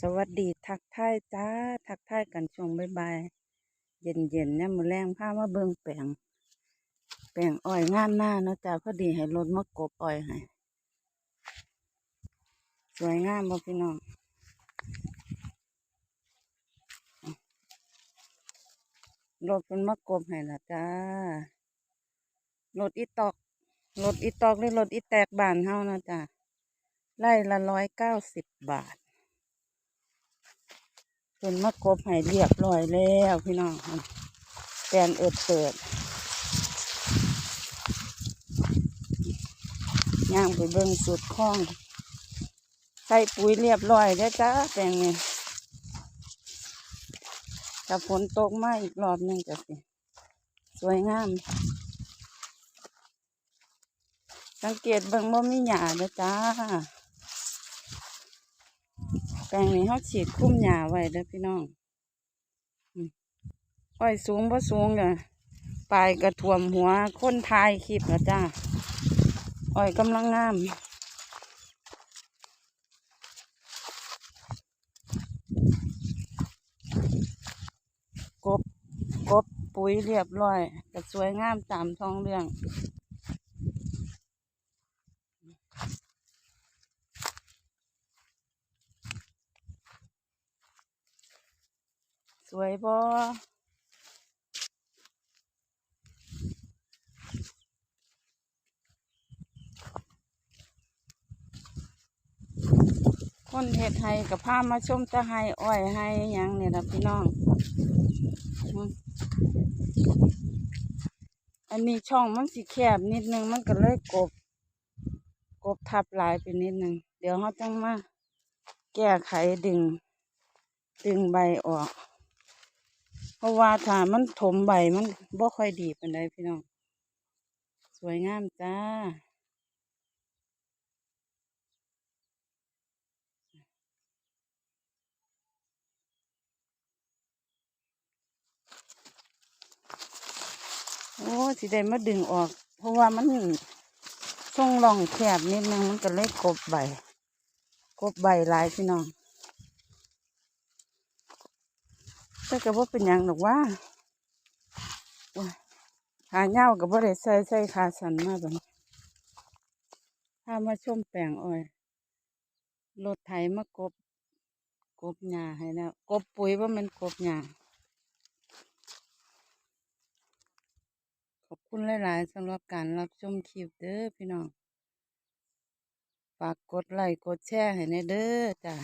สวัสดีทักทายจ้า ทักทายกันช่วงบ่ายๆเย็นๆเนี่ยมือแรงพามาเบิ่งแปลงแปลงอ้อยงานหน้าเนาะจ้าพอดีให้รถมากบอ้อยให้สวยงามบ่พี่น้องรถเป็นมากบให้ละจ้ารถอีตอกรถอีตอกหรือรถอีแตกบานเฮานะจ้าไล่ละร้อยเก้าสิบบาท เป็นมะกบให้เรียบร้อยแล้วพี่น้องแปลนเอิดเปิดย่างไปเบิ่งสุดคล้อง ใส่ปุ๋ยเรียบร้อยแล้วจ้าแปลงนี้ถ้าฝนตกมาอีกรอบหนึงจะสิสวยงาม สังเกตเบิ่งว่ามีหญ้าเด้อจ้า แปลงนี้เขาฉีดคุ้มหญ้าไว้เด้อพี่น้องอืมอ้อยสูงบ่สูงเลยปลายกระถ่วมหัวคนทายคลิปแล้วจ้าอ้อยกำลังงามกบกบปุ๋ยเรียบร้อยก็สวยงามตามท้องเรื่อง สวยบ่คนเฮ็ดให้กับพามาชมตะไห้อ้อยให้ยังเนี่ยนะพี่น้อง อันนี้ช่องมันสิแคบนิดนึงมันก็เลยกบ กบทับหลายไปนิดนึง เดี๋ยวเขาจังมาแก้ไขดึง ดึงใบออก ราะว่าถ้ามันถมใบมันบ่ค่อยดีเปานใดพี่น้อง สวยงามจ้า โอ้สิได้มาดึงออก เพราะว่ามันช่องร่องแคบนิดนึงมันก็เลยกบใบ กบใบหลายพี่น้อง แต่ก็บ่เป็นหยังหรอกว่าโอ้ยขาเหย้าก็บ่ได้ใส่ใส่ขาสันมาแบบถ้ามาชมแปลงอ้อยรถไถมากบ กบหญ้าให้แล้ว กบปุ๋ยว่ามันกบหญ้าขอบคุณหลาย ๆสำหรับการรับชมคลิปเด้อพี่น้อง ฝากกดไลค์กดแชร์ให้ในเด้อจ้ะ